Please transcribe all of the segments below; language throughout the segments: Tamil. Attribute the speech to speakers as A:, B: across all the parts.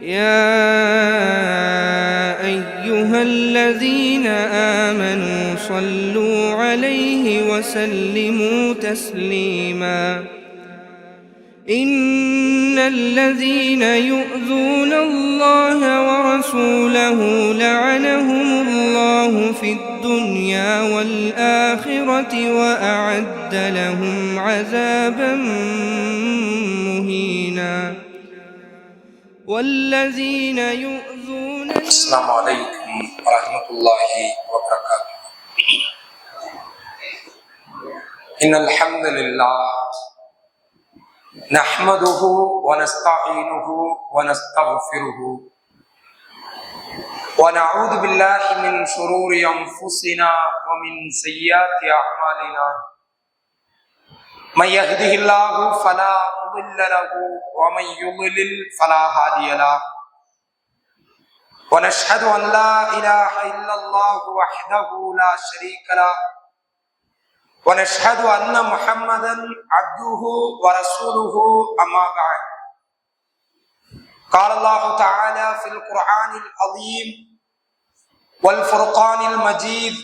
A: يا أيها الذين آمنوا صلوا عليه وسلموا تسليما. إن الذين يؤذون الله ورسوله لعنهم الله في الدنيا والآخرة وأعد لهم عذابا والذين يؤذون
B: السلام عليكم ورحمة الله وبركاته. إن الحمد لله نحمده ونستعينه ونستغفره ونعوذ بالله من شرور أنفسنا ومن سيئات أعمالنا. من يهده الله فلا مضل له ومن يضلل فلا هادي له. ونشهد أن لا إله إلا الله وحده لا شريك له. ونشهد أن محمدا عبده ورسوله أما بعد. قال الله تعالى في القرآن العظيم والفرقان المجيد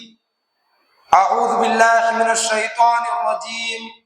B: أعوذ بالله من الشيطان الرجيم.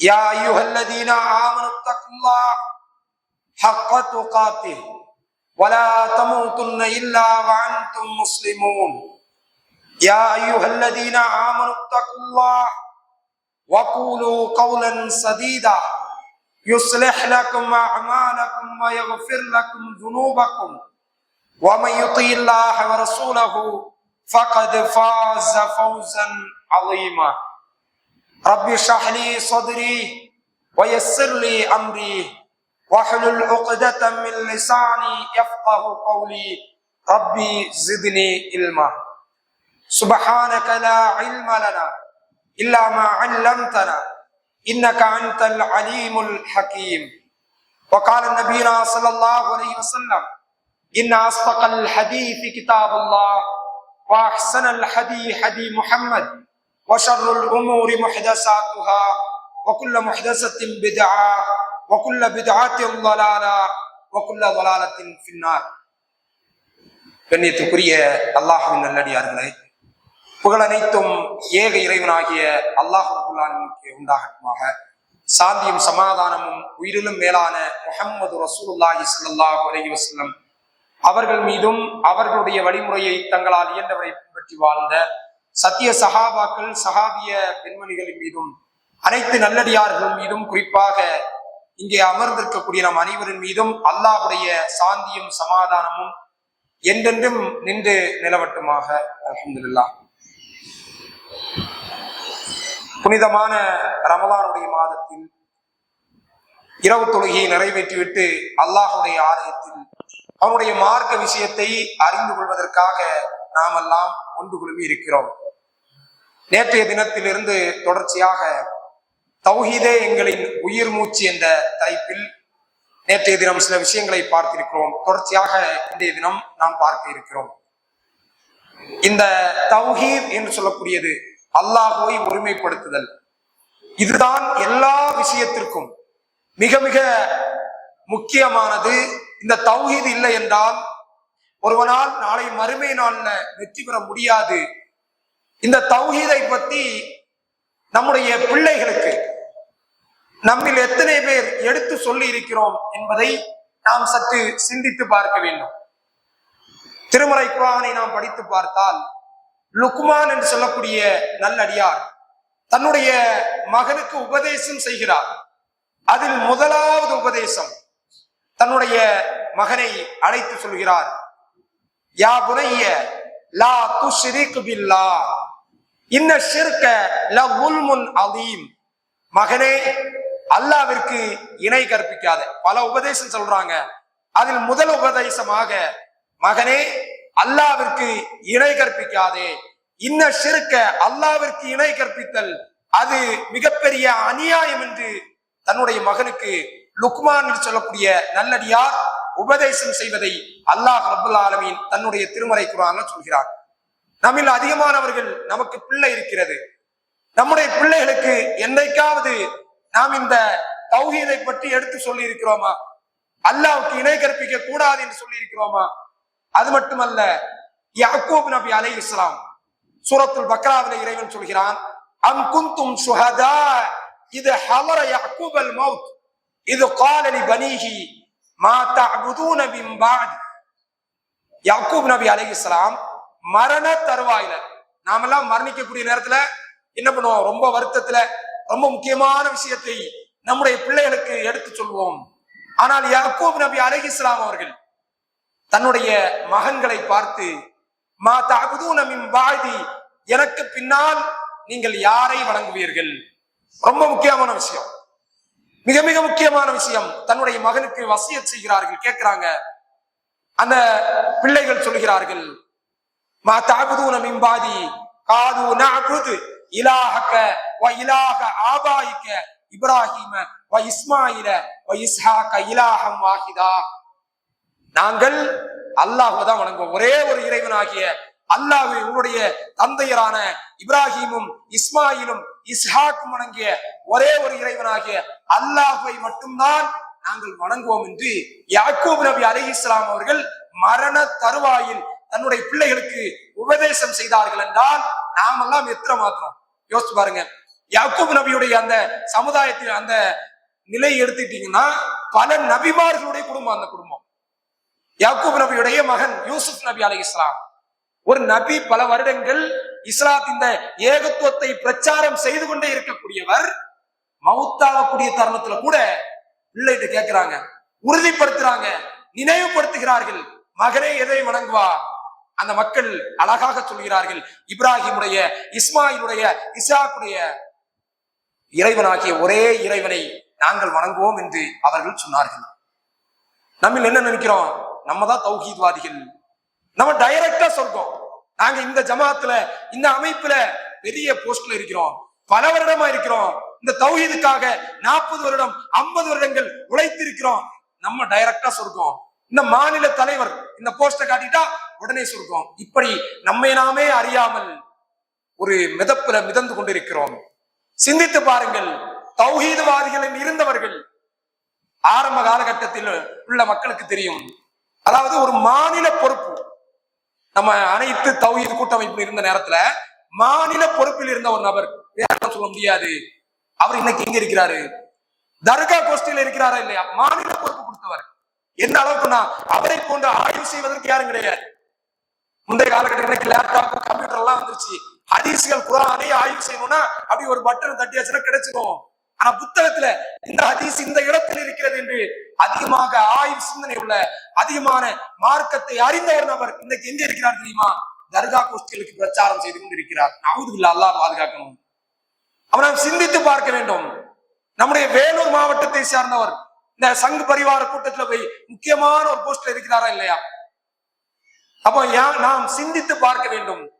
B: يا أيها الذين آمنوا اتقوا الله حق تقاته ولا تموتن إلا وأنتم مسلمون. يا أيها الذين آمنوا اتقوا الله وقولوا قولا سديدا. يصلح لكم أعمالكم ويغفر لكم ذنوبكم. ومن يطيع الله ورسوله فقد فاز فوزا عظيما. رب اشرح لي صدري ويسر لي أمري واحلل عقدة من لساني يفقه قولي. ربي زدني علما. سبحانك لا علم لنا إلا ما علمتنا. إنك أنت العليم الحكيم. وقال النبينا صلى الله عليه وسلم إن أصدق الحديث كتاب الله وأحسن الحديث حديث محمد. وشر الأمور محدثاتها وكل محدثة بدعة وكل بدعة ضلالة وكل ضلالة في النار கண்ணியத்துக்குரிய அல்லாஹுவின் நல்லடியார்களே புகழனைத்தும் ஏக இறைவனாகிய அல்லாஹுல்லானுக்கு உண்டாகட்டுமாக சாந்தியும் சமாதானமும் உயிரிலும் மேலான முஹம்மது ரசூலுல்லாஹி ஸல்லல்லாஹு அலைஹி வஸல்லம் அவர்கள் மீதும் அவர்களுடைய வழிமுறையை தங்களால் இயன்றவரை பின்பற்றி வாழ்ந்த சத்திய சஹாபாக்கள் சஹாபிய பெண்மணிகளின் மீதும் அனைத்து நல்லடியார்கள் மீதும் குறிப்பாக இங்கே அமர்ந்திருக்கக்கூடிய நம் அனைவரின் மீதும் அல்லாஹுடைய சாந்தியும் சமாதானமும் என்றென்றும் நின்று நிலவட்டுமாக. அலமதுல்லா புனிதமான ரமலானுடைய மாதத்தில் இரவு தொழுகையை நிறைவேற்றிவிட்டு அல்லாஹுடைய ஆலயத்தில் அவனுடைய மார்க்க விஷயத்தை அறிந்து கொள்வதற்காக நாமெல்லாம் ஒன்று குழுமி இருக்கிறோம். நேற்றைய தினத்திலிருந்து தொடர்ச்சியாக தௌஹீதே எங்களின் உயிர் மூச்சு என்ற தலைப்பில் நேற்றைய தினம் சில விஷயங்களை பார்த்திருக்கிறோம். தொடர்ச்சியாக இன்றைய தினம் நாம் பார்க்க இருக்கிறோம். இந்த தௌஹீத் என்று சொல்லக்கூடியது அல்லாஹுவை ஒருமைப்படுத்துதல். இதுதான் எல்லா விஷயத்திற்கும் மிக மிக முக்கியமானது. இந்த தௌஹீத் இல்லை என்றால் ஒருவனால் நாளை மறுமை நாள்ல வெற்றி பெற முடியாது. இந்த தௌஹீதை பத்தி நம்முடைய பிள்ளைகளுக்கு நம்மில் எத்தனை பேர் எடுத்து சொல்லி இருக்கிறோம் என்பதை நாம் சற்று சிந்தித்து பார்க்க வேண்டும். திருமறை குரானை நாம் படித்து பார்த்தால் லுக்மான் என்று சொல்லக்கூடிய நல்லடியார் தன்னுடைய மகனுக்கு உபதேசம் செய்கிறார். அதில் முதலாவது உபதேசம் தன்னுடைய மகனை அழைத்து சொல்கிறார். யா புனைய லா துஷ்ரிக் பில்லா. இன்ன ஷிர்க ல உல்முன் அதீம் மகனே அல்லாவிற்கு இணை கற்பிக்காத. பல உபதேசம் சொல்றாங்க. அதில் முதல் உபதேசமாக மகனே அல்லாவிற்கு இணை கற்பிக்காதே. இன்ன சிறுக்க அல்லாவிற்கு இணை கற்பித்தல் அது மிகப்பெரிய அநியாயம் என்று தன்னுடைய மகனுக்கு லுக்மான் என்று சொல்லக்கூடிய நல்லடியார் உபதேசம் செய்வதை அல்லாஹ் ரபுல் ஆலமின் தன்னுடைய திருமறை குரான்ல சொல்கிறார். நம்மில் அதிகமானவர்கள் நமக்கு பிள்ளை இருக்கிறது. நம்முடைய பிள்ளைகளுக்கு என்னைக்காவது நாம் இந்த தௌஹீதை பற்றி எடுத்து சொல்லி இருக்கிறோமா அல்லாவுக்கு இணை கற்பிக்க கூடாது என்று சொல்லி இருக்கிறோமா அது மட்டுமல்ல யாக்கூப் நபி அலை இஸ்லாம் சூரத்துல் பக்ராவில இறைவன் சொல்கிறான் அம் குந்தும் சுஹதா இது ஹலர யாக்கூப் அல் மவுத் இது காலலி பனீஹி யாக்கூப் நபி அலி இஸ்லாம் மரண தருவாயில நாமெல்லாம் மரணிக்கக்கூடிய நேரத்துல என்ன பண்ணுவோம்? ரொம்ப வருத்தத்துல ரொம்ப முக்கியமான விஷயத்தை நம்முடைய பிள்ளைகளுக்கு எடுத்து சொல்வோம். ஆனால் யாக்கூப் நபி அலி இஸ்லாம் அவர்கள் தன்னுடைய மகன்களை பார்த்து மா தகுதூன மின் பாதி எனக்கு பின்னால் நீங்கள் யாரை வணங்குவீர்கள்? ரொம்ப முக்கியமான விஷயம். மிக மிக முக்கியமான விஷயம். தன்னுடைய மகனுக்கு வசிய செய்கிறார்கள். கேட்கிறாங்க. அந்த பிள்ளைகள் சொல்கிறார்கள். மா தாகுதூன மிம்பாதி காது நாகுது. இலாஹக வ இலாக ஆபாயிக்க இப்ராஹிம வ இஸ்மாயில வ இஸ்ஹாக்க இலாஹம் வாஹிதா. நாங்கள் அல்லாஹுவை தான் வணங்குவோம். ஒரே ஒரு இறைவனாகிய அல்லாஹ் உங்களுடைய தந்தையரான இப்ராஹிமும் இஸ்மாயிலும் இஸ்ஹாக் வணங்கிய ஒரே ஒரு இறைவனாகிய அல்லாஹை மட்டும்தான் நாங்கள் வணங்குவோம் என்று யாக்கூப் நபி அலி இஸ்லாம் அவர்கள் மரண தருவாயில் தன்னுடைய பிள்ளைகளுக்கு உபதேசம் செய்தார்கள் என்றால் நாமெல்லாம் எத்தனை மாத்திரம் யோசிச்சு பாருங்க. யாக்கூப் நபியுடைய அந்த சமுதாயத்தில் அந்த நிலை எடுத்துட்டீங்கன்னா பல நபிமார்களுடைய குடும்பம் அந்த குடும்பம். யாக்கூப் நபியுடைய மகன் யூசுப் நபி அலி இஸ்லாம் ஒரு நபி பல வருடங்கள் இஸ்லாத் இந்த ஏகத்துவத்தை பிரச்சாரம் செய்து கொண்டே இருக்கக்கூடியவர் மவுத்தாகக்கூடிய தருணத்துல கூட பிள்ளைகிட்ட கேட்கிறாங்க உறுதிப்படுத்துறாங்க நினைவுபடுத்துகிறார்கள். மகனே எதை வணங்குவா? அந்த மக்கள் அழகாக சொல்கிறார்கள். இப்ராஹிமுடைய இஸ்மாயிலுடைய இசாக்குடைய இறைவனாகிய ஒரே இறைவனை நாங்கள் வணங்குவோம் என்று அவர்கள் சொன்னார்கள். நம்ம என்ன நினைக்கிறோம்? நம்ம தான் தௌஹீத்வாதிகள். நம்ம டைரக்டா சொல்றோம் நாங்க இந்த ஜமாத்துல இந்த அமைப்புல பெரிய போஸ்ட்ல இருக்கிறோம். பல வருடமா இருக்கிறோம். இந்த தௌஹீதுக்காக நாற்பது வருடம் ஐம்பது வருடங்கள் உழைத்திருக்கிறோம். நம்ம டைரக்டா சொல்றோம் இந்த மாநில தலைவர் இந்த போஸ்டை காட்டிட்டா உடனே சொல்றோம் இப்படி நம்மை நாமே அறியாமல் ஒரு மிதப்புல மிதந்து கொண்டிருக்கிறோம். சிந்தித்து பாருங்கள். தௌஹீதுவாதிகளில் இருந்தவர்கள் ஆரம்ப காலகட்டத்தில் உள்ள மக்களுக்கு தெரியும். அதாவது ஒரு மாநில பொறுப்பு. நம்ம அனைத்து தௌஹீத் கூட்டமைப்பு இருந்த நேரத்துல மாநில பொறுப்பில் இருந்த ஒரு நபர். வேற சொல்ல முடியாது. அவர் இன்னைக்கு எங்க இருக்கிறாரு? தர்கா கோஷ்டியில இருக்கிறாரா இல்லையா? மாநில பொறுப்பு கொடுத்தவர். எந்த அளவுக்குன்னா அவரை போன்ற ஆய்வு செய்வதற்கு யாரும் கிடையாது. முந்தைய காலகட்டத்தில் லேப்டாப் கம்ப்யூட்டர் எல்லாம் வந்துருச்சு. ஹதீஸ்கள் குரானை ஆய்வு செய்யணும்னா அப்படி ஒரு பட்டன் தட்டியாச்சுன்னா கிடைச்சிடும் ஆனா புத்தகத்துல இந்த ஹதீஸ் இந்த இடத்தில் இருக்கிறது என்று அதிகமாக ஆயுள் சிந்தனை உள்ள அதிகமான மார்க்கத்தை அறிந்த ஒரு நபர் இன்னைக்கு எங்க இருக்கிறார் தெரியுமா? தர்கா கோஷ்டிகளுக்கு பிரச்சாரம் செய்து கொண்டிருக்கிறார். நவுதுபில்லா அல்லாஹ் பாதுகாக்கணும். அவரை நாம் சிந்தித்து பார்க்க வேண்டும். நம்முடைய வேலூர் மாவட்டத்தை சார்ந்தவர் இந்த சங்கு பரிவார கூட்டத்துல போய் முக்கியமான ஒரு போஸ்ட்ல இருக்கிறாரா இல்லையா? அப்போ யா- நாம் சிந்தித்து பார்க்க வேண்டும்.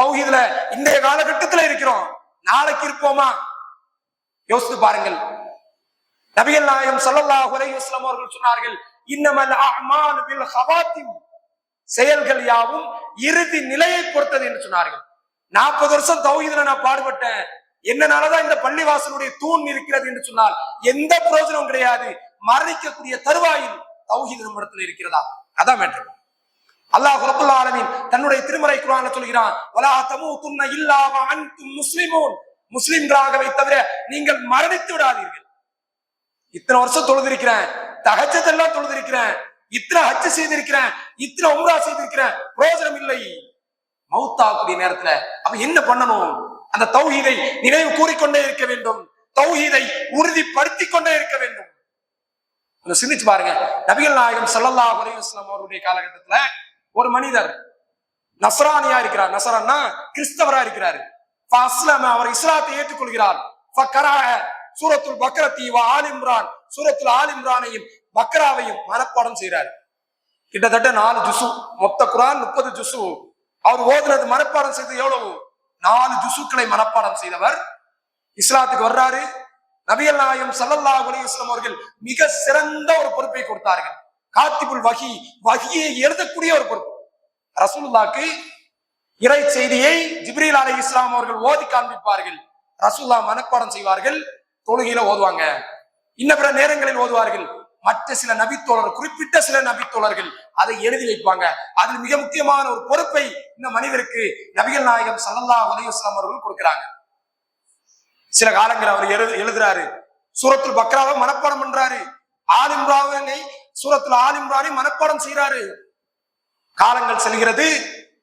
B: தௌஹீதுல இன்றைய காலகட்டத்துல இருக்கிறோம். நாளைக்கு இருப்போமா? யோசித்து பாருங்கள். நபிகள் நாயம் ஸல்லல்லாஹு அலைஹி வஸல்லம் அவர்கள் சொன்னார்கள் இன்னமல் ஹவாத்தின் பில் ஹவாத்திம் செயல்கள் யாவும் இறுதி நிலையை பொறுத்தது என்று சொன்னார்கள். நாற்பது வருஷம் தௌஹீதுல நான் பாடுபட்டேன். என்னனாலதான் இந்த பள்ளிவாசலுடைய தூண் இருக்கிறது என்று சொன்னால் எந்த பிரயோஜனம் கிடையாது. மரணிக்கக்கூடிய தருவாயில் தௌஹீது நம்மிடத்தில் இருக்கிறதா? அதான் மேட்டர் அல்லாஹ் ரபுல்லா ஆலமின் தன்னுடைய திருமறை குரான சொல்கிறான் வலா தமூதுன்ன இல்லா வ அன்தும் முஸ்லிமோன். முஸ்லிம்களாகவே தவிர நீங்கள் மரணித்து விடாதீர்கள். இத்தனை வருஷம் தொழுதிருக்கிறேன் தகச்சதெல்லாம் தொழுதிருக்கிறேன் இத்தனை ஹஜ் செய்திருக்கிறேன் இத்தனை உம்ரா செய்திருக்கிறேன் பிரயோஜனம் இல்லை. மௌத்தாக்கூடிய நேரத்துல அப்ப என்ன பண்ணணும்? அந்த தௌஹீதை நினைவு கூறிக்கொண்டே இருக்க வேண்டும். தௌஹீதை உறுதிப்படுத்திக் கொண்டே இருக்க வேண்டும். கொஞ்சம் சிந்திச்சு பாருங்க. நபிகள் நாயகம் சல்லல்லா அலைஹி அவருடைய காலகட்டத்துல ஒரு மனிதர் நஸ்ரானியா இருக்கிறார். நசரான்னா கிறிஸ்தவரா இருக்கிறாரு. அவர் இஸ்லாத்தை ஏற்றுக்கொள்கிறார். ஃபக்கரஅ சூரத்துல் பக்ரத்தி வ ஆல் இம்ரான் சூரத்துல் ஆல் இம்ரானையும் பக்ராவையும் மனப்பாடம் செய்கிறார். கிட்டத்தட்ட நாலு ஜுசு மொத்த குரான் முப்பது ஜுசு. அவர் ஓதுனது மனப்பாடம் செய்தது எவ்வளவு? நாலு ஜுசுக்களை மனப்பாடம் செய்தவர். இஸ்லாத்துக்கு வர்றாரு. நபியல் நாயம் சல்லல்லா அலைஹி அவர்கள் மிக சிறந்த ஒரு பொறுப்பை கொடுத்தார்கள். காத்திபுல் வகி வகியை எழுதக்கூடிய ஒரு பொறுப்பு. ரசூல்லாக்கு இறை செய்தியை ஜிப்ரீல் அலி இஸ்லாம் அவர்கள் ஓதி காண்பிப்பார்கள். ரசூல்லா மனப்பாடம் செய்வார்கள். தொழுகையில ஓதுவாங்க. இன்ன பிற நேரங்களில் ஓதுவார்கள். மற்ற சில நபித்தோழர் குறிப்பிட்ட சில நபித்தோழர்கள் அதை எழுதி வைப்பாங்க. அதில் மிக முக்கியமான ஒரு பொறுப்பை இந்த மனிதருக்கு நபிகள் நாயகம் ஸல்லல்லாஹு அலையுஸ்லாம் அவர்கள் கொடுக்கிறாங்க. சில காலங்கள் அவர் எழுது எழுதுறாரு. சூரத்தில் பக்ராவை மனப்பாடம் பண்றாரு. ஆலிம்ராவை சூரத்துல ஆலிம்ரானை மனப்பாடம் செய்யறாரு காலங்கள் செல்கிறது.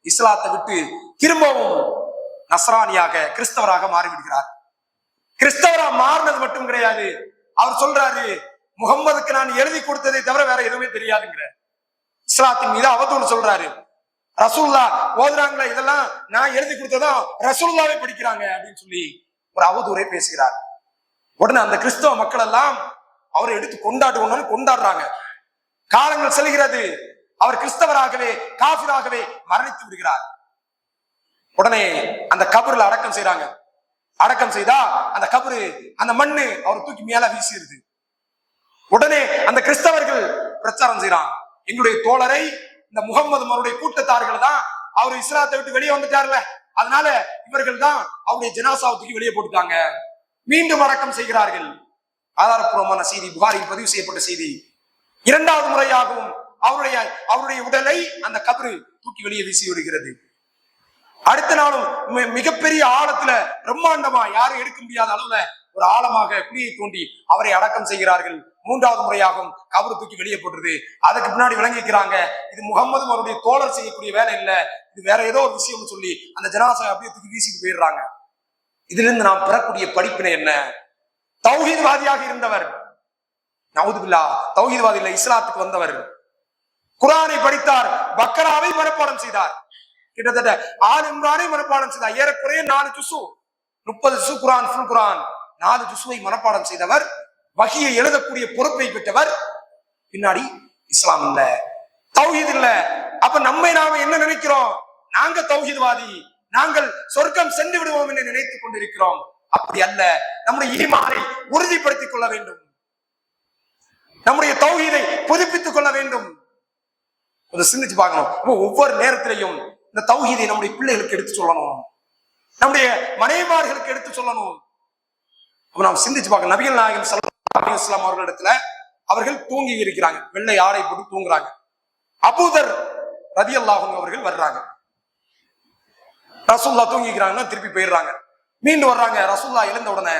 B: இஸ்லாத்தை விட்டு திரும்பவும் நஸ்ரானியாக கிறிஸ்தவராக மாறிவிடுகிறார். கிறிஸ்தவரா மாறினது மட்டும் கிடையாது. அவர் சொல்றாரு முகம்மதுக்கு நான் எழுதி கொடுத்ததை தவிர வேற எதுவுமே தெரியாதுங்கிற. இஸ்லாத்தின் மீது அவதூறு சொல்றாரு. ரசூல்லா ஓதுறாங்களா? இதெல்லாம் நான் எழுதி கொடுத்ததா ரசூல்லாவே படிக்கிறாங்க அப்படின்னு சொல்லி ஒரு அவதூரை பேசுகிறார். உடனே அந்த கிறிஸ்தவ மக்கள் எல்லாம் அவரை எடுத்து கொண்டாடுவோம்னு கொண்டாடுறாங்க. காலங்கள் செல்கிறது. அவர் கிறிஸ்தவராகவே காபிராகவே மரணித்து விடுகிறார். உடனே அந்த கபர்ல அடக்கம் செய்யறாங்க அடக்கம் செய்தா அந்த கபரு அந்த மண்ணு அவர் தூக்கி மேல வீசிடுது. உடனே அந்த கிறிஸ்தவர்கள் பிரச்சாரம் செய்யறான் எங்களுடைய தோழரை இந்த முகம்மது மருடைய கூட்டத்தார்கள் தான் அவர் இஸ்லாத்தை விட்டு வெளியே வந்துட்டார்ல. அதனால இவர்கள் தான் அவருடைய ஜனாசாவை தூக்கி வெளியே போட்டுட்டாங்க. மீண்டும் அடக்கம் செய்கிறார்கள். ஆதாரப்பூர்வமான செய்தி புகாரில் பதிவு செய்யப்பட்ட செய்தி. இரண்டாவது முறையாகவும் அவருடைய அவருடைய உடலை அந்த கபரு தூக்கி வெளியே வீசி விடுகிறது. அடுத்த நாளும் மிகப்பெரிய ஆழத்துல பிரம்மாண்டமா யாரும் எடுக்க முடியாத அளவுல ஒரு ஆழமாக குழியை தோண்டி அவரை அடக்கம் செய்கிறார்கள். மூன்றாவது முறையாகவும் கபரு தூக்கி வெளியே போட்டுருது. அதுக்கு பின்னாடி விளங்கிக்கிறாங்க இது முகமது அவருடைய தோழர் செய்யக்கூடிய வேலை இல்லை. இது வேற ஏதோ ஒரு விஷயம்னு சொல்லி அந்த ஜனாசை அப்படியே தூக்கி வீசிட்டு போயிடுறாங்க. இதிலிருந்து நாம் பெறக்கூடிய படிப்பினை என்ன? தௌஹீத்வாதியாக இருந்தவர். நவுதுபில்லா தௌஹீத்வாதி இல்ல இஸ்லாத்துக்கு வந்தவர். குரானை படித்தார் பக்கராவை மனப்பாடம் செய்தார். கிட்டத்தட்ட ஆல் இம்ரானை மனப்பாடம் செய்தார். ஏறக்குறைய நாலு ஜுசு முப்பது ஜுசு குரான் ஃபுல் குரான். நாலு ஜுசுவை மனப்பாடம் செய்தவர் வகியை எழுதக்கூடிய பொறுப்பை பெற்றவர். பின்னாடி இஸ்லாம் இல்ல தௌஹீத் இல்ல. அப்ப நம்மை நாம என்ன நினைக்கிறோம்? நாங்க தௌஹீத்வாதி நாங்கள் சொர்க்கம் சென்று விடுவோம் என்று நினைத்துக் கொண்டிருக்கிறோம். அப்படி அல்ல நம்முடைய ஈமானை உறுதிப்படுத்திக் கொள்ள வேண்டும். நம்முடைய தௌஹீதை புதுப்பித்துக் கொள்ள வேண்டும். கொஞ்சம் சிந்திச்சு பார்க்கணும். அப்போ ஒவ்வொரு நேரத்திலையும் இந்த தௌஹீதை நம்முடைய பிள்ளைகளுக்கு எடுத்து சொல்லணும். நம்முடைய மனைவிமார்களுக்கு எடுத்து சொல்லணும். அப்ப நாம் சிந்திச்சு பார்க்கணும். நபிகள் நாயகம் ஸல்லல்லாஹு இஸ்லாம் அவர்களிடத்துல அவர்கள் தூங்கி இருக்கிறாங்க. வெள்ளை ஆடை போட்டு தூங்குறாங்க. அபூதர் ரதியல்லாஹு அவர்கள் வர்றாங்க. ரசூல்லா தூங்கிக்கிறாங்கன்னா திருப்பி போயிடுறாங்க. மீண்டும் வர்றாங்க. ரசூல்லா எழுந்த உடனே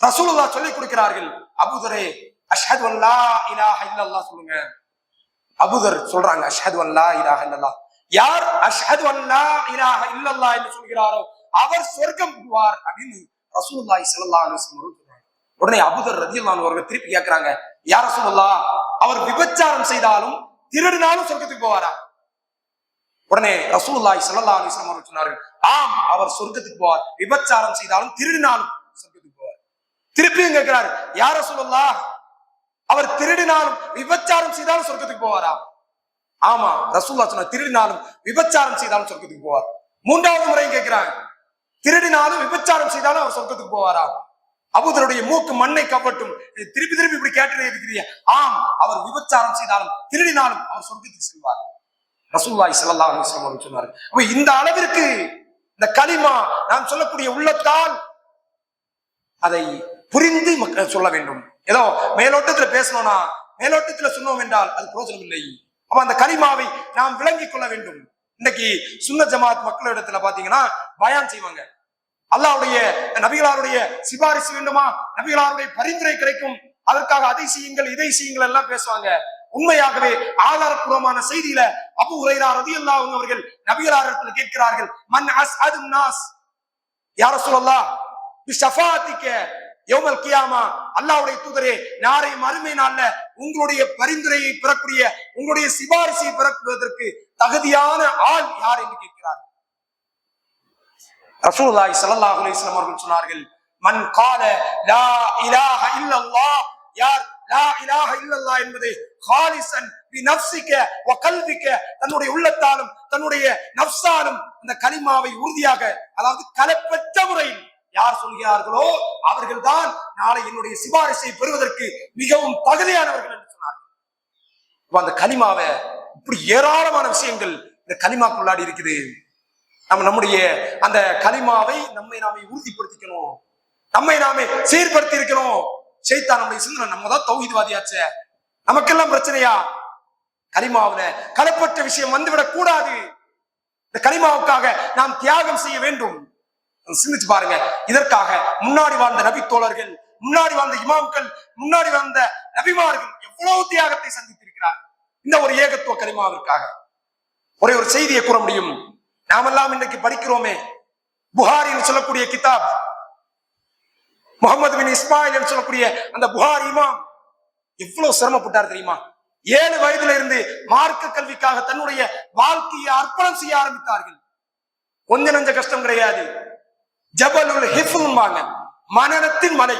B: ரசூலுல்லா சொல்லிக் கொடுக்கிறார்கள். அபூதரே அஷ்ஹது அல்லா இலாஹ இல்லல்லாஹ் சொல்லுங்க. அபுதர் சொல்றாங்க அஷ்ஹது அல்லா இலாஹ இல்லல்லா யார் அஷ்ஹது அல்லா இலாஹ இல்லல்லா என்று சொல்கிறாரோ அவர் சொர்க்கம் புகுவார் அப்படின்னு ரசூலுல்லாஹி ஸல்லல்லாஹு அலைஹி வஸல்லம் சொல்றாங்க. உடனே அபுதர் ரதியல்லாஹு அவர்கள் திருப்பி கேட்கிறாங்க யார் ரசூலுல்லாஹ் அவர் விபச்சாரம் செய்தாலும் திருடினாலும் சொர்க்கத்துக்கு போவாரா? உடனே ரசூலுல்லாஹி ஸல்லல்லாஹு அலைஹி வஸல்லம் அவர்கள் சொன்னார்கள் ஆம் அவர் சொர்க்கத்துக்கு போவார். விபச்சாரம் செய்தாலும் திருடினாலும் சொர்க்கத்துக்கு போவார். திருப்பியும் கேட்கிறார் யார் ரசூலுல்லாஹ் அவர் திருடினாலும் விபச்சாரம் செய்தாலும் சொர்க்கத்துக்கு போவாரா? ஆமா ரசூல்லா சொன்ன திருடினாலும் விபச்சாரம் செய்தாலும் சொர்க்கத்துக்கு போவார். மூன்றாவது முறையும் கேட்கிறாங்க திருடினாலும் விபச்சாரம் செய்தாலும் அவர் சொர்க்கத்துக்கு போவாரா? அபுதருடைய மூக்கு மண்ணை கவட்டும் திருப்பி திருப்பி இப்படி கேட்டு இருக்கிறீங்க. ஆம் அவர் விபச்சாரம் செய்தாலும் திருடினாலும் அவர் சொர்க்கத்துக்கு செல்வார். ரசூல்லாய் செல்லல்லா அலைஹி வஸல்லம் சொன்னார் அப்ப இந்த அளவிற்கு இந்த களிமா நான் சொல்லக்கூடிய உள்ளத்தால் அதை புரிந்து மக்கள் சொல்ல வேண்டும். ஏதோ மேலோட்டத்துல பேசணும்னா மேலோட்டத்துல சொன்னோம் என்றால் அது பிரோஜனம் இல்லை அப்ப அந்த கரிமாவை நாம் விளங்கிக் கொள்ள வேண்டும். இன்னைக்கு சுன்ன ஜமாத் மக்களிடத்துல பாத்தீங்கன்னா பயான் செய்வாங்க. அல்லாவுடைய நபிகளாருடைய சிபாரிசு வேண்டுமா? நபிகளாருடைய பரிந்துரை கிடைக்கும். அதற்காக அதை செய்யுங்கள் இதை செய்யுங்கள் எல்லாம் பேசுவாங்க. உண்மையாகவே ஆதாரப்பூர்வமான செய்தியில அபு ஹுரைரா ரதியல்லாஹு அன்ஹு அவர்கள் நபிகளாரிடத்துல கேட்கிறார்கள் மன் அஸ் அது நாஸ்? யார சொல்லலாம் யோமல் கியாமா அல்லாவுடைய தூதரே நாளை மறுமை நாள்ல உங்களுடைய பரிந்துரையை பெறக்கூடிய உங்களுடைய சிபாரிசை பெறப்படுவதற்கு தகுதியான ஆள் யார் என்று கேட்கிறார். ரசூலாய் ஸல்லல்லாஹு அலிஸ்லாம் அவர்கள் சொன்னார்கள் மன் கால லா இலாஹ இல்லல்லா யார் லா இலாஹ இல்லல்லா என்பது ஹாலிசன் வி நஃப்ஸிக வ கல்விக்க தன்னுடைய உள்ளத்தாலும் தன்னுடைய நப்சாலும் அந்த கலிமாவை உறுதியாக அதாவது கலப்பற்ற முறையில் யார் சொல்கிறார்களோ அவர்கள்தான் நாளை என்னுடைய சிபாரிசை பெறுவதற்கு மிகவும் தகுதியானவர்கள் என்று சொன்னார்கள். அந்த கனிமாவை இப்படி ஏராளமான விஷயங்கள் இந்த கனிமாக்குள்ளாடி இருக்குது. நம்ம நம்முடைய அந்த கலிமாவை நம்மை நாமே உறுதிப்படுத்திக்கணும். நம்மை நாமே சீர்படுத்தி இருக்கணும் செய்தா நம்முடைய சிந்தனை நம்ம தான் தௌஹீத்வாதியாச்சே. நமக்கெல்லாம் பிரச்சனையா? கனிமாவில கலப்பற்ற விஷயம் வந்துவிடக் கூடாது இந்த கனிமாவுக்காக நாம் தியாகம் செய்ய வேண்டும். சிந்திச்சு பாருங்க. இதற்காக முன்னாடி வாழ்ந்த நபி தோழர்கள் முன்னாடி வாழ்ந்த இமாம்கள் முன்னாடி வாழ்ந்த நபிமார்கள் எவ்வளவு தியாகத்தை சந்தித்திருக்கிறார்கள். இந்த ஒரு ஏகத்துவ கரிமாவிற்காக ஒரே ஒரு செய்தியை கூற முடியும். நாமெல்லாம் இன்னைக்கு படிக்கிறோமே. புகாரின்னு சொல்லக்கூடிய கிதாப் முகமது பின் இஸ்மாயில் என்று சொல்லக்கூடிய அந்த புகார் இமாம் எவ்வளவு சிரமப்பட்டார் தெரியுமா? ஏழு வயதுல இருந்து மார்க்க கல்விக்காக தன்னுடைய வாழ்க்கையை அர்ப்பணம் செய்ய ஆரம்பித்தார்கள். கொஞ்ச நஞ்ச கஷ்டம் கிடையாது. ஜபலுல் ஹிஃபும்பாங்க மனநத்தின் மலை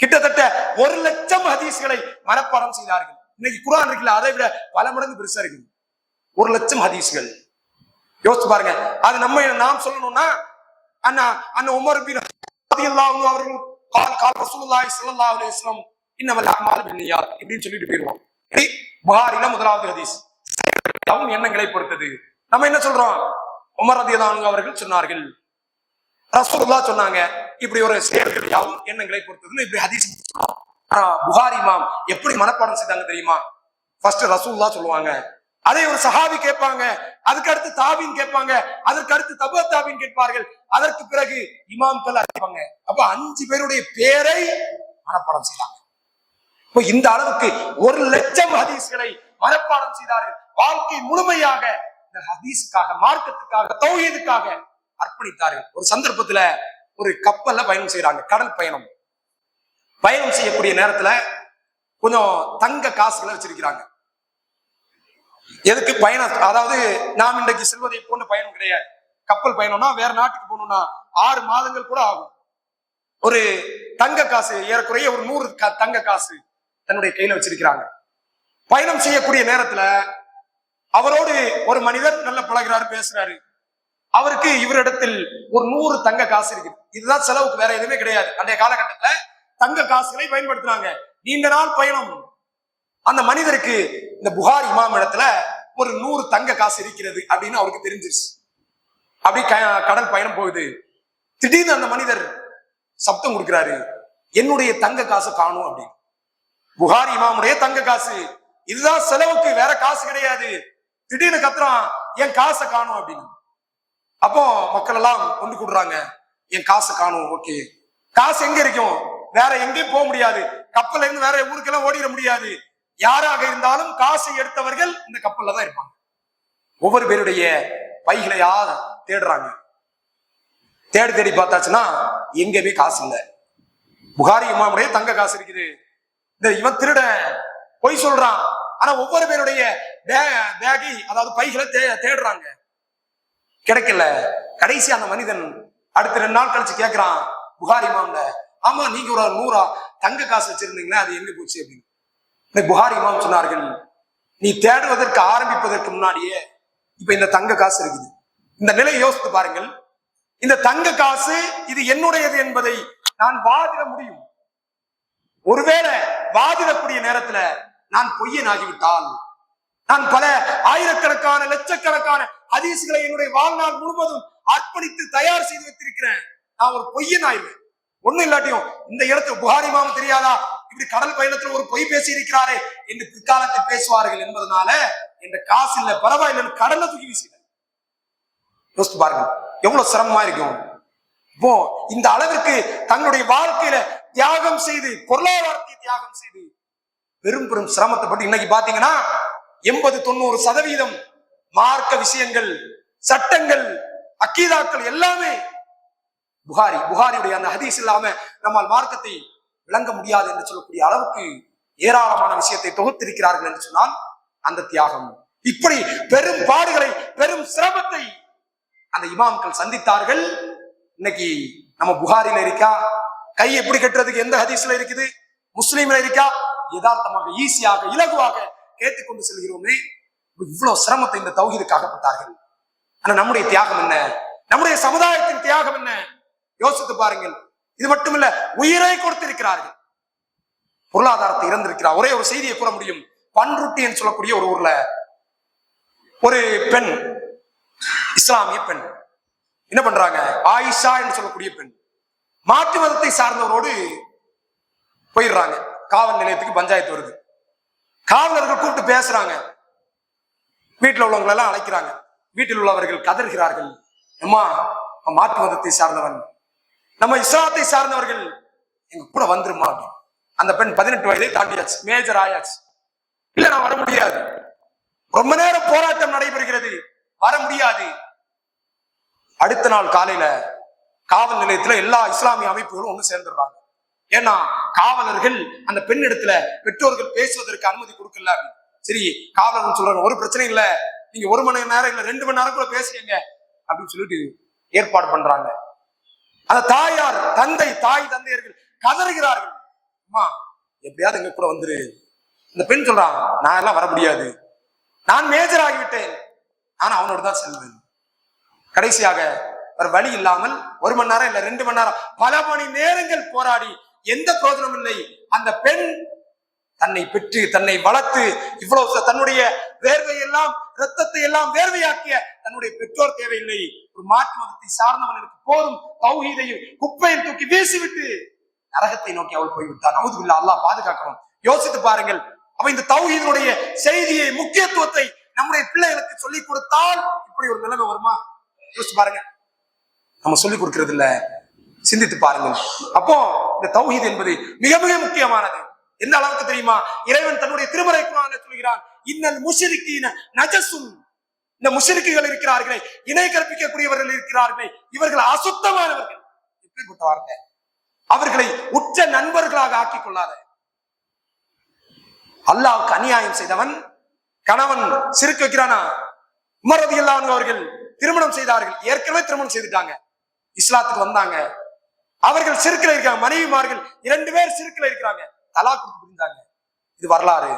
B: கிட்டத்தட்ட ஒரு லட்சம் ஹதீஸ்களை மனப்பாடம் செய்தார்கள். இன்னைக்கு குரான் இருக்குல்ல அதை விட பல மடங்கு பெருசா இருக்குது. ஒரு லட்சம் ஹதீஸ்கள். யோசிச்சு பாருங்க. அது நம்ம நாம் சொல்லணும்னா அண்ணா அண்ணா உமர் பின் அவர்கள் கால் கால் ரசூலுல்லாஹி ஸல்லல்லாஹு அலைஹி வஸல்லம் இன்னமல் அமால் பின்னியாத் இப்படின்னு சொல்லிட்டு போயிடுவோம் இப்படி புகாரில முதலாவது ஹதீஸ். அவன் எண்ணங்களை பொறுத்தது. நம்ம என்ன சொல்றோம்? உமர் ரதியல்லாஹு அவர்கள் சொன்னார்கள் ரசூலுல்லா சொன்னாங்க. இப்படி ஒரு செயல்கள் யாவும் எண்ணங்களை பொறுத்ததுன்னு இப்படி ஹதீஸ் ஆனா புகாரி மாம் எப்படி மனப்பாடம் செய்தாங்க தெரியுமா? ஃபர்ஸ்ட் ரசூல்லா சொல்லுவாங்க. அதே ஒரு சஹாபி கேட்பாங்க. அதுக்கு அடுத்து தாபின் கேட்பாங்க. அதற்கு அடுத்து தபு தாபின் கேட்பார்கள். அதற்கு பிறகு இமாம்கள் அறிவாங்க அப்ப அஞ்சு பேருடைய பேரை மனப்பாடம் செய்தாங்க. இப்ப இந்த அளவுக்கு ஒரு லட்சம் ஹதீஸ்களை மனப்பாடம் செய்தார்கள். வாழ்க்கை முழுமையாக இந்த ஹதீஸுக்காக மார்க்கத்துக்காக தௌஹீதுக்காக அர்ப்பணித்தார்கள். ஒரு சந்தர்ப்பத்துல ஒரு கப்பல்ல பயணம் செய்யறாங்க கடல் பயணம். பயணம் செய்யக்கூடிய நேரத்துல கொஞ்சம் தங்க காசுகளை வச்சிருக்கிறாங்க. எதுக்கு? பயணம் அதாவது நாம் இன்றைக்கு செல்வதை போன்ற பயணம் கிடையாது. கப்பல் பயணம்னா வேற நாட்டுக்கு போகணும்னா ஆறு மாதங்கள் கூட ஆகும். ஒரு தங்க காசு ஏறக்குறைய ஒரு நூறு தங்க காசு தன்னுடைய கையில வச்சிருக்கிறாங்க. பயணம் செய்யக்கூடிய நேரத்துல அவரோடு ஒரு மனிதர் நல்ல பழகுறாரு பேசுறாரு. அவருக்கு இவரிடத்தில் ஒரு நூறு தங்க காசு இருக்குது இதுதான் செலவுக்கு வேற எதுவுமே கிடையாது. அன்றைய காலகட்டத்துல தங்க காசுகளை பயன்படுத்துறாங்க. நீண்ட நாள் பயணம். அந்த மனிதருக்கு இந்த புகார் இமாம் இடத்துல ஒரு நூறு தங்க காசு இருக்கிறது அப்படின்னு அவருக்கு தெரிஞ்சிருச்சு. அப்படி க- கடல் பயணம் போகுது. திடீர்னு அந்த மனிதர் சப்தம் கொடுக்கிறாரு. என்னுடைய தங்க காசு காணும் அப்படின்னு. புகார் இமாமுடைய தங்க காசு. இதுதான் செலவுக்கு வேற காசு கிடையாது. திடீர்னு கத்துறான் என் காசை காணும் அப்படின்னு. அப்போ மக்கள் எல்லாம் கொண்டு கூடுறாங்க. என் காசு காணும் ஓகே. காசு எங்க இருக்கும்? வேற எங்கேயும் போக முடியாது. கப்பல்ல இருந்து வேற ஊருக்கெல்லாம் ஓடிட முடியாது. யாராக இருந்தாலும் காசை எடுத்தவர்கள் இந்த கப்பல்ல தான் இருப்பாங்க. ஒவ்வொரு பேருடைய பைகளையா தேடுறாங்க? தேடி தேடி பார்த்தாச்சுன்னா எங்கேயுமே காசு இல்லை. புகாரி இமாமுடைய தங்க காசு இருக்குது. இந்த இவன் திருட பொய் சொல்றான். ஆனா ஒவ்வொரு பேருடைய பே- பேகை அதாவது பைகளை தே- தேடுறாங்க. கிடைக்கல. கடைசி அந்த மனிதன் அடுத்த ரெண்டு நாள் கழிச்சு கேட்கிறான் புகாரி மாம்ல ஆமா நீங்க ஒரு நூறா தங்க காசு வச்சிருந்தீங்களே? அது எங்க போச்சு? அப்படின்னு. இந்த புகாரி மாம் சொன்னார்கள் நீ தேடுவதற்கு ஆரம்பிப்பதற்கு முன்னாடியே இப்ப இந்த தங்க காசு இருக்குது. இந்த நிலையை யோசித்து பாருங்கள். இந்த தங்க காசு இது என்னுடையது என்பதை நான் வாதிட முடியும். ஒருவேளை வாதிடக்கூடிய நேரத்துல நான் பொய்யன் ஆகிவிட்டால் நான் பல ஆயிரக்கணக்கான லட்சக்கணக்கான ஹதீஸ்களை என்னுடைய வாழ்நாள் முழுவதும் அர்ப்பணித்து தயார் செய்து வைத்திருக்கிறேன். நான் ஒரு பொய்யன் ஆயிடுவேன் ஒண்ணும் இல்லாட்டியும் இந்த இடத்துல புகாரி மாம தெரியாதா? இப்படி கடல் பயணத்துல ஒரு பொய் பேசி இருக்கிறாரே என்று பிற்காலத்தில் பேசுவார்கள் என்பதனால என்ற காசு இல்ல பரவாயில்லைன்னு கடல்ல தூக்கி வீசிட்டேன். யோசித்து பாருங்க எவ்வளவு சிரமமா இருக்கும். இப்போ இந்த அளவிற்கு தன்னுடைய வாழ்க்கையில தியாகம் செய்து பொருளாதாரத்தை தியாகம் செய்து பெரும் பெரும் சிரமத்தை பட்டு இன்னைக்கு பாத்தீங்கன்னா எண்பது தொண்ணூறு சதவீதம் மார்க்க விஷயங்கள் சட்டங்கள் அக்கீதாக்கள் எல்லாமே புகாரி. புகாரியுடைய அந்த ஹதீஸ் இல்லாம நம்மால் மார்க்கத்தை விளங்க முடியாது என்று சொல்லக்கூடிய அளவுக்கு ஏராளமான விஷயத்தை தொகுத்திருக்கிறார்கள் என்று சொன்னால் அந்த தியாகம். இப்படி பெரும் பாடுகளை பெரும் சிரமத்தை அந்த இமாம்கள் சந்தித்தார்கள். இன்னைக்கு நம்ம புகாரில இருக்கா? கை எப்படி கட்டுறதுக்கு எந்த ஹதீஸ்ல இருக்குது? முஸ்லீம்ல இருக்கா? யதார்த்தமாக ஈஸியாக இலகுவாக கேட்டுக்கொண்டு செல்கிறோமே. இவ்வளவு சிரமத்தை இந்த தௌஹீதுக்காகப்பட்டார்கள் ஆனா நம்முடைய தியாகம் என்ன? நம்முடைய சமுதாயத்தின் தியாகம் என்ன? யோசித்து பாருங்கள். இது மட்டுமில்ல உயிரை கொடுத்திருக்கிறார்கள். பொருளாதாரத்தை இறந்திருக்கிறார். ஒரே ஒரு செய்தியை கூற முடியும். பன்ருட்டி என்று சொல்லக்கூடிய ஒரு ஊர்ல ஒரு பெண் இஸ்லாமிய பெண் என்ன பண்றாங்க? ஆயிஷா என்று சொல்லக்கூடிய பெண் மாற்று மதத்தை சார்ந்தவரோடு போயிடுறாங்க. காவல் நிலையத்துக்கு பஞ்சாயத்து வருது. காவலர்கள் கூப்பிட்டு பேசுறாங்க. வீட்டில் உள்ளவங்களை எல்லாம் அழைக்கிறாங்க. வீட்டில் உள்ளவர்கள் கதறுகிறார்கள். அம்மா மாற்று மதத்தை சார்ந்தவன். நம்ம இஸ்லாத்தை சார்ந்தவர்கள் எங்க கூட வந்துருமா அப்படின்னு அந்த பெண் பதினெட்டு வயதை தாண்டியாச்சு. மேஜர் ஆயாச்சு. இல்ல நான் வர முடியாது. ரொம்ப நேரம் போராட்டம் நடைபெறுகிறது. வர முடியாது. அடுத்த நாள் காலையில காவல் நிலையத்துல எல்லா இஸ்லாமிய அமைப்புகளும் ஒண்ணு சேர்ந்துடுறாங்க. ஏன்னா காவலர்கள் அந்த பெண் இடத்துல பெற்றோர்கள் பேசுவதற்கு அனுமதி கொடுக்கல அப்படின்னு சரி காவலர்கள் சொல்றாங்க ஒரு பிரச்சனை இல்ல. நீங்க ஒரு மணி நேரம் இல்ல ரெண்டு மணி நேரம் கூட பேசுறீங்க. அப்படின்னு சொல்லிட்டு ஏற்பாடு பண்றாங்க. அந்த தாயார் தந்தை தாய் தந்தையர்கள் கதறுகிறார்கள். அம்மா எப்படியாவது எங்க கூட வந்துரு. இந்த பெண் சொல்றான் நான் எல்லாம் வர முடியாது. நான் மேஜர் ஆகிவிட்டேன். நான் அவனோட தான் செல்வேன். கடைசியாக ஒரு வழி இல்லாமல் ஒரு மணி நேரம் இல்ல ரெண்டு மணி நேரம். பல மணி நேரங்கள் போராடி எந்த பிரயோஜனம் இல்லை. அந்த பெண் தன்னை பெற்று தன்னை வளர்த்து இவ்வளவு தன்னுடைய வேர்வை எல்லாம் ரத்தத்தை எல்லாம் வேர்வையாக்கிய தன்னுடைய பெற்றோர் தேவையில்லை. ஒரு மாற்று மதத்தை சார்ந்தவன் எனக்கு போரும் தௌஹீதையும் குப்பையில் தூக்கி வீசிவிட்டு நரகத்தை நோக்கி அவள் போய்விட்டார் இல்ல அல்லாஹ் பாதுகாக்கணும். யோசித்து பாருங்கள். அவ இந்த தௌஹீதனுடைய செய்தியை முக்கியத்துவத்தை நம்முடைய பிள்ளைகளுக்கு சொல்லிக் கொடுத்தால் இப்படி ஒரு நிலைமை வருமா? யோசிச்சு பாருங்க. நம்ம சொல்லிக் கொடுக்கறது இல்ல. சிந்தித்து பாருங்கள். அப்போ இந்த தௌஹீத் என்பது மிக மிக முக்கியமானது. எந்த அளவுக்கு தெரியுமா? இறைவன் தன்னுடைய திருமறை குரான்ல சொல்கிறான் இன்னல் முஷரிக்கீன நஜசும் இந்த முஷரிக்குகள் இருக்கிறார்களே இணை கற்பிக்கக்கூடியவர்கள் இருக்கிறார்களே இவர்கள் அசுத்தமானவர்கள். எப்படிப்பட்ட வார்த்தை? அவர்களை உற்ற நண்பர்களாக ஆக்கிக் கொள்ளாத அல்லாவுக்கு அநியாயம் செய்தவன் கணவன் சிறுக்கு வைக்கிறானா? உமரதி அவர்கள் திருமணம் செய்தார்கள் ஏற்கனவே திருமணம் செய்துட்டாங்க. இஸ்லாத்துக்கு வந்தாங்க. அவர்கள் சிறுக்கில் இருக்காங்க மனைவிமார்கள் இரண்டு பேர் சிறுக்கில் இருக்கிறாங்க. தலா கொடுத்து புரிந்தாங்க. இது வரலாறு.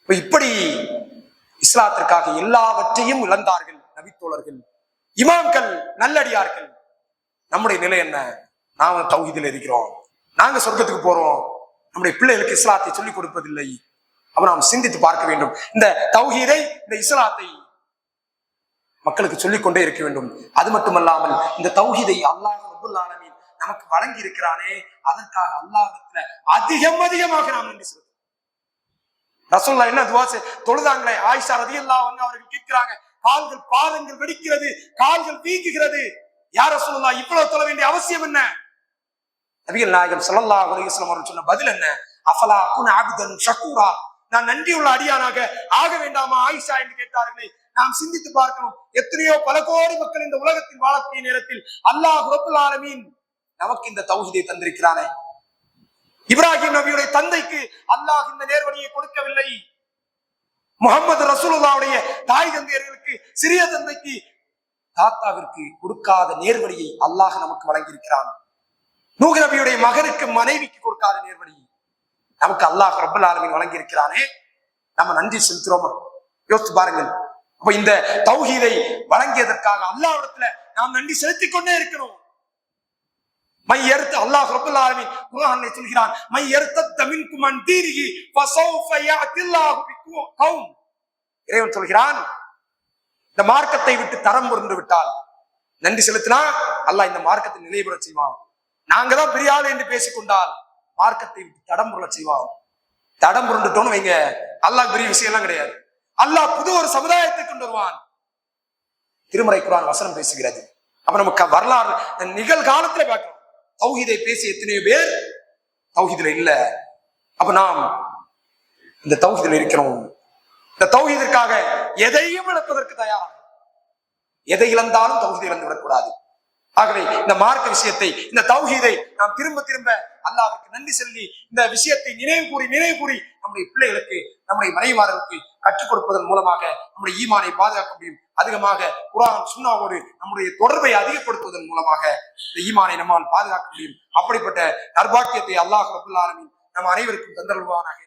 B: இப்ப இப்படி இஸ்லாத்திற்காக எல்லாவற்றையும் இழந்தார்கள் நபித்தோழர்கள். இமாம்கள் நல்லடியார்கள். நம்முடைய நிலை என்ன? நாம தௌஹீதில் இருக்கிறோம். நாங்க சொர்க்கத்துக்கு போறோம். நம்முடைய பிள்ளைகளுக்கு இஸ்லாத்தை சொல்லிக் கொடுப்பதில்லை. அப்ப நாம் சிந்தித்து பார்க்க வேண்டும். இந்த தௌஹீதை இந்த இஸ்லாத்தை மக்களுக்கு சொல்லிக் கொண்டே இருக்க வேண்டும். அது மட்டுமல்லாமல் இந்த தௌஹீதை அல்லாஹ் ரபுல் நமக்கு வழங்கி இருக்கிறானே அதற்காக அல்லாஹ்விடத்துல அதிகம் அதிகமாக நாம் நன்றி செலுத்தணும் ரசோல்லா என்ன துவா தொழுதாங்களே ஆயிஷா ரதியல்லாஹு வந்து அவர்கள் கேட்கிறாங்க கால்கள் பாதங்கள் வெடிக்கிறது கால்கள் வீங்குகிறது. யார ரசூலுல்லாஹ் இவ்வளவு தொழ வேண்டிய அவசியம் என்ன? நபிகள் நாயகம் சொல்லல்லா உலகம் அவர்கள் சொன்ன பதில் என்ன? அஃபலா அகுன ஆபிதன் ஷக்கூரா நான் நன்றியுள்ள அடியானாக ஆக வேண்டாமா ஆயிஷா என்று கேட்டார்களே. நாம் சிந்தித்து பார்க்கணும். எத்தனையோ பல கோடி மக்கள் இந்த உலகத்தில் வாழக்கூடிய நேரத்தில் அல்லாஹ் ரபுல் ஆலமீன் நமக்கு இந்த தௌஹீதை தந்திருக்கிறானே. இப்ராஹிம் நபியுடைய தந்தைக்கு அல்லாஹ் இந்த நேர்வழியை கொடுக்கவில்லை. முகமது ரசூலுல்லாவுடைய தாய் தந்தையர்களுக்கு சிறிய தந்தைக்கு தாத்தாவிற்கு கொடுக்காத நேர்வழியை அல்லாஹ் நமக்கு வழங்கியிருக்கிறான். நூகு நபியுடைய மகனுக்கு மனைவிக்கு கொடுக்காத நேர்வழியை நமக்கு அல்லாஹ் ரப்பல் ஆலமீன் வழங்கியிருக்கிறானே. நம்ம நன்றி செலுத்துறோமா? யோசித்து பாருங்கள். அப்ப இந்த தௌஹீதை வழங்கியதற்காக அல்லாஹ்விடத்துல நாம் நன்றி செலுத்திக் கொண்டே இருக்கிறோம். மை எருத்து அல்லாஹ் ரபுல் ஆலமின் குர்ஆனில் சொல்கிறான் மை எருத்த மின்கும் அன் தீரிஹி ஃபஸௌஃப யஅதில்லாஹு பிக்கும் கௌம். இறைவன் சொல்கிறான் இந்த மார்க்கத்தை விட்டு தரம் புரிந்து விட்டால் நன்றி செலுத்தினா அல்லாஹ் இந்த மார்க்கத்தை நிலைபெற செய்வான். நாங்க தான் பெரிய ஆளு என்று பேசிக்கொண்டால் மார்க்கத்தை விட்டு தடம் புரள செய்வான். தடம் புரண்டுட்டோம்னு வைங்க அல்லாஹ் பெரிய விஷயம் எல்லாம் கிடையாது. அல்லாஹ் புது ஒரு சமுதாயத்தை கொண்டு வருவான். திருமறை குரான் வசனம் பேசுகிறது. அப்ப நமக்கு வரலாறு நிகழ்காலத்துல பார்க்கிறோம் தௌஹீதை பேசி எத்தனையோ பேர் தௌஹீதுல இல்ல. அப்ப நாம் இந்த தௌஹீதுல இருக்கிறோம். இந்த தௌஹீதிற்காக எதையும் இழப்பதற்கு தயாராக எதை இழந்தாலும் தௌஹீதை இழந்து விடக்கூடாது. ஆகவே இந்த மார்க்க விஷயத்தை இந்த தௌஹீதை நாம் திரும்ப திரும்ப அல்லாவிற்கு நன்றி சொல்லி இந்த விஷயத்தை நினைவு கூறி நினைவு கூறி நம்முடைய பிள்ளைகளுக்கு நம்முடைய மனைவிமார்களுக்கு கற்றுக் கொடுப்பதன் மூலமாக நம்முடைய ஈமானை பாதுகாக்க முடியும். அதிகமாக குரான் சுன்னாவோடு நம்முடைய தொடர்பை அதிகப்படுத்துவதன் மூலமாக இந்த ஈமானை நம்மால் பாதுகாக்க முடியும். அப்படிப்பட்ட நர்பாக்கியத்தை அல்லாஹ் ரபுல் நம் அனைவருக்கும் தந்தருவானாக